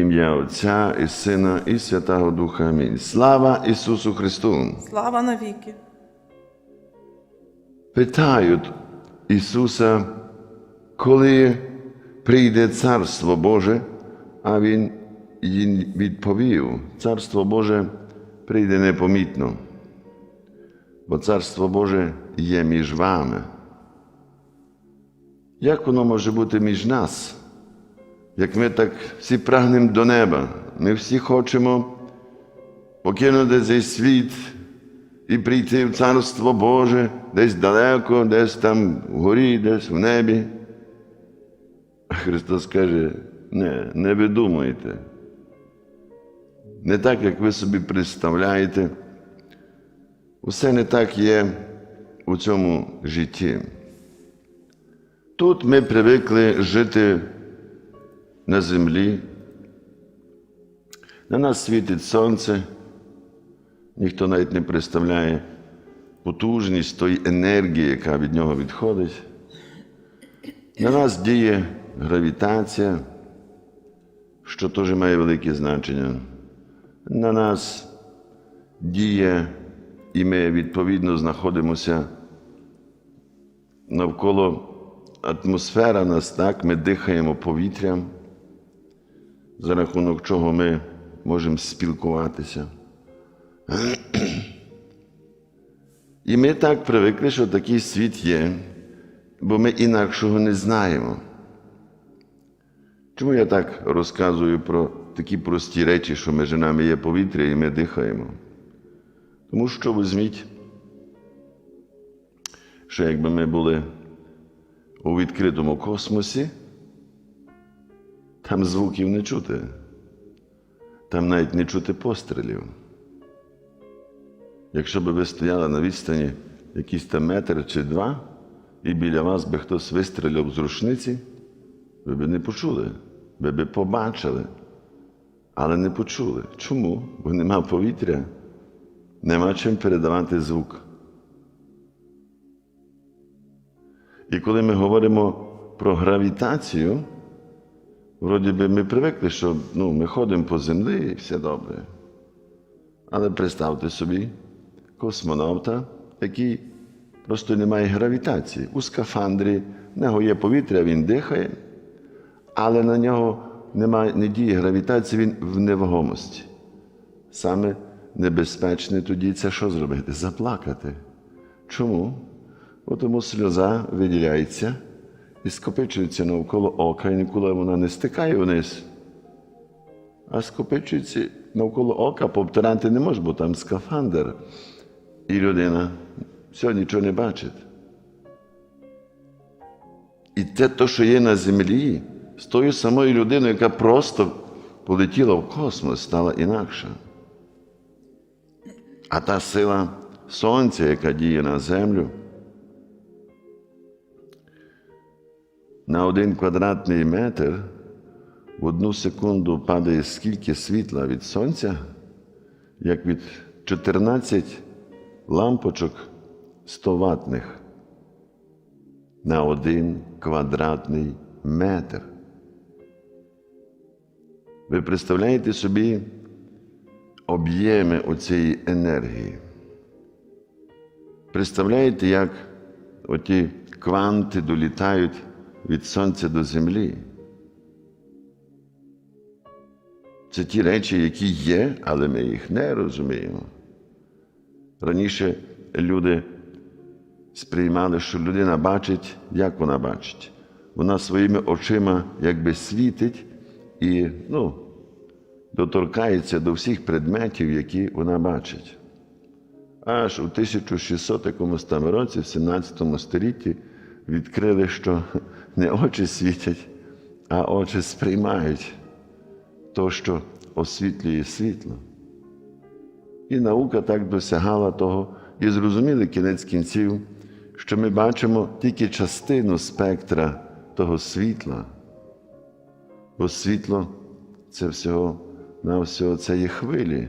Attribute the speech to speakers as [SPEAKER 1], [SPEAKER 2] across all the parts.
[SPEAKER 1] ім'я Отця і Сина, і Святого Духа. Амінь. Слава Ісусу Христу!
[SPEAKER 2] Слава навіки.
[SPEAKER 1] Питають Ісуса, коли прийде Царство Боже, а Він їм відповів: Царство Боже прийде непомітно, бо Царство Боже є між вами. Як воно може бути між нас? Як ми так всі прагнемо до неба, ми всі хочемо покинути цей світ і прийти в Царство Боже десь далеко, десь там вгорі, десь в небі. А Христос каже, не, не видумуйте. Не так, як ви собі представляєте. Усе не так є у цьому житті. Тут ми привикли жити на землі. На нас світить сонце, ніхто навіть не представляє потужність тої енергії, яка від нього відходить. На нас діє гравітація, що теж має велике значення. На нас діє, і ми відповідно знаходимося навколо атмосфера нас так, ми дихаємо повітрям, за рахунок чого ми можемо спілкуватися. І ми так привикли, що такий світ є, бо ми інакшого не знаємо. Чому я так розказую про такі прості речі, що між нами є повітря і ми дихаємо? Тому що візьміть, що якби ми були у відкритому космосі, там звуків не чути, там навіть не чути пострілів. Якщо б ви стояли на відстані якийсь там метр чи два, і біля вас би хтось вистріляв з рушниці, ви б не почули, ви б побачили, але не почули. Чому? Бо нема повітря, нема чим передавати звук. І коли ми говоримо про гравітацію, вроді би ми привикли, що ну, ми ходимо по землі і все добре. Але представте собі космонавта, який просто не має гравітації. У скафандрі в нього є повітря, він дихає, але на нього немає, не діє гравітації, він в невагомості. Саме небезпечне тоді це що зробити? Заплакати. Чому? Бо тому сльоза виділяється і скопичується навколо ока, і ніколи вона не стикає вниз. А скопичується навколо ока, повторяти не може, бо там скафандр. І людина все нічого не бачить. І те, то, що є на землі, з тою самою людиною, яка просто полетіла в космос, стала інакша. А та сила сонця, яка діє на землю, на один квадратний метр в одну секунду падає скільки світла від сонця, як від 14 лампочок 100 ватних на один квадратний метр. Ви представляєте собі об'єми оцієї енергії? Представляєте, як оті кванти долітають від Сонця до Землі? Це ті речі, які є, але ми їх не розуміємо. Раніше люди сприймали, що людина бачить, як вона бачить. Вона своїми очима якби світить і ну, доторкається до всіх предметів, які вона бачить. Аж у 1600 там році, в 17 столітті, відкрили, що не очі світять, а очі сприймають то, що освітлює світло. І наука так досягала того, і зрозуміли кінець кінців, що ми бачимо тільки частину спектра того світла, бо світло це всього на всього це є хвилі,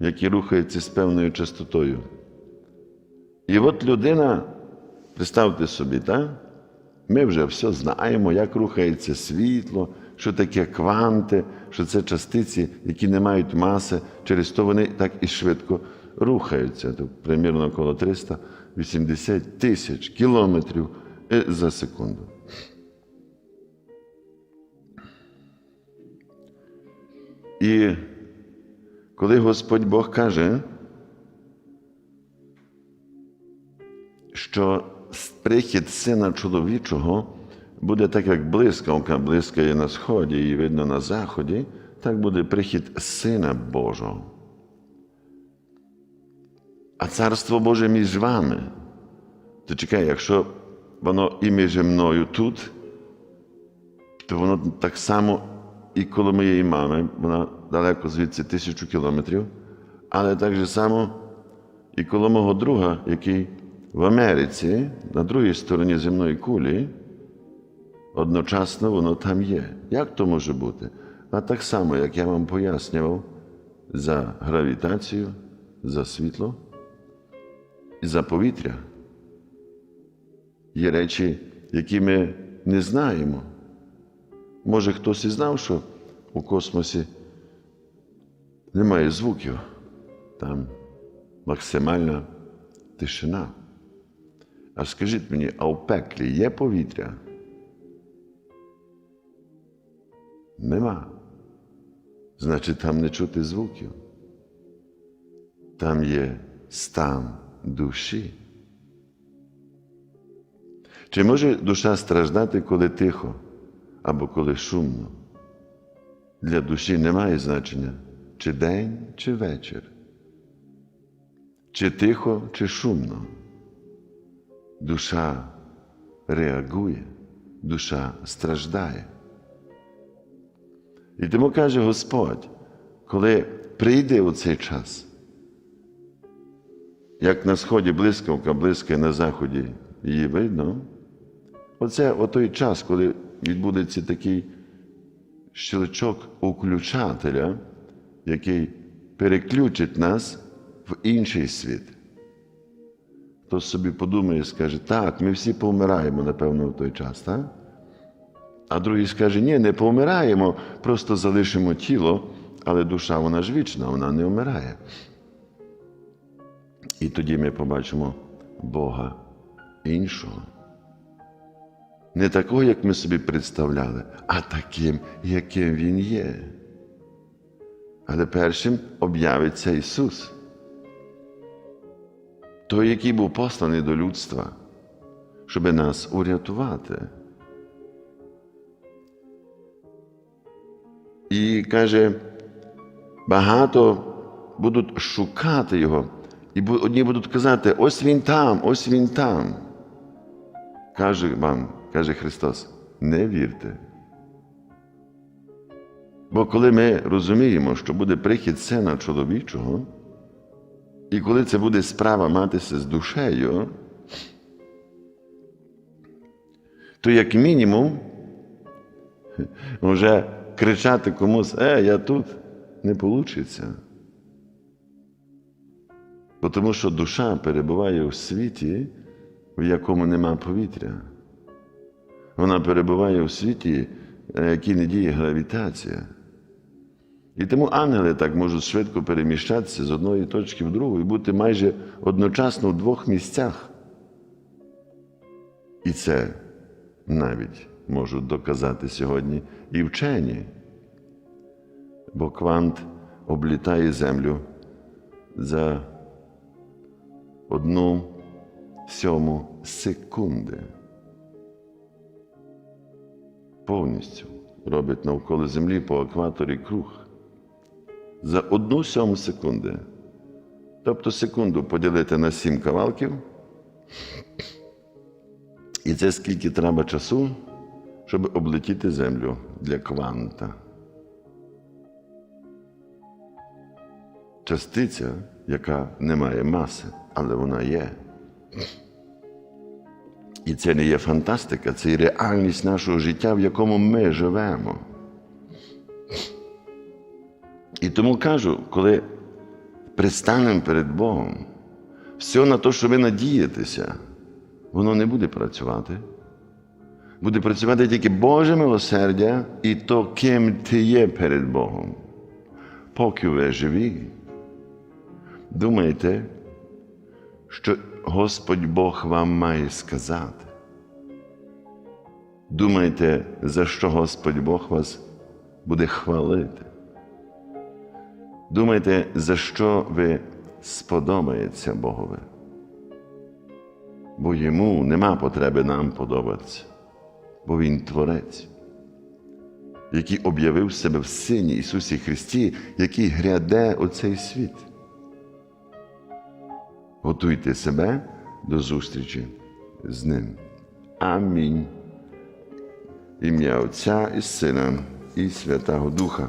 [SPEAKER 1] які рухаються з певною частотою. І от людина, представте собі, так? ми вже все знаємо, як рухається світло, що таке кванти, що це частиці, які не мають маси, через то вони так і швидко рухаються. Тобто, примірно около 380 тисяч кілометрів е, за секунду. І коли Господь Бог каже, що прихід сина чоловічого буде так, як блискавка блискає на сході і видно на заході, так буде прихід Сина Божого. А царство Боже між вами. То чекай, якщо воно і між мною тут, то воно так само і коло моєї мами, вона далеко звідси тисячу кілометрів, але так же само і коло мого друга, який в Америці, на другій стороні земної кулі, одночасно воно там є. Як то може бути? А так само, як я вам пояснював за гравітацію, за світло і за повітря. Є речі, які ми не знаємо. Може, хтось і знав, що у космосі немає звуків, там максимальна тишина. А скажіть мені, а в пеклі є повітря? Нема. Значить, там не чути звуків. Там є стан душі. Чи може душа страждати, коли тихо або коли шумно? Для душі немає значення, чи день, чи вечір, чи тихо, чи шумно. Душа реагує, душа страждає. І тому каже Господь, коли прийде у цей час, як на сході блискавка блискає на заході, її видно, оце той час, коли відбудеться такий щелчок уключателя, який переключить нас в інший світ. Хто собі подумає і скаже, так, ми всі помираємо, напевно, в той час, так? А другий скаже, ні, не помираємо, просто залишимо тіло, але душа вона ж вічна, вона не вмирає. І тоді ми побачимо Бога іншого. Не такого, як ми собі представляли, а таким, яким Він є. Але першим об'явиться Ісус, той, який був посланий до людства, щоб нас урятувати. І каже, багато будуть шукати Його, і одні будуть казати, ось він там, ось він там. Каже вам, каже Христос, не вірте. Бо коли ми розуміємо, що буде прихід сина чоловічого, і коли це буде справа матися з душею, то як мінімум вже кричати комусь, е, я тут не вийде. Тому що душа перебуває у світі, в якому нема повітря. Вона перебуває у світі, в якій не діє гравітація. І тому ангели так можуть швидко переміщатися з одної точки в другу і бути майже одночасно в двох місцях. І це навіть можуть доказати сьогодні і вчені, бо квант облітає землю за одну сьому секунди. Повністю робить навколо землі по екваторі круг. За одну сьому секунди. Тобто секунду поділити на сім кавалків. І це скільки треба часу, щоб облетіти землю для кванта. Частиця, яка не має маси, але вона є. І це не є фантастика, це є реальність нашого життя, в якому ми живемо. І тому кажу, коли пристанемо перед Богом, все на те, що ви надієтеся, воно не буде працювати. Буде працювати тільки Боже милосердя і то, ким ти є перед Богом. Поки ви живі, думайте, що Господь Бог вам має сказати. Думайте, за що Господь Бог вас буде хвалити. Думайте, за що ви сподобається Богові. Бо йому нема потреби нам подобатися, бо Він Творець, який об'явив себе в Сині Ісусі Христі, який гряде оцей світ. Готуйте себе до зустрічі з Ним. Амінь. Ім'я Отця і Сина і Святого Духа.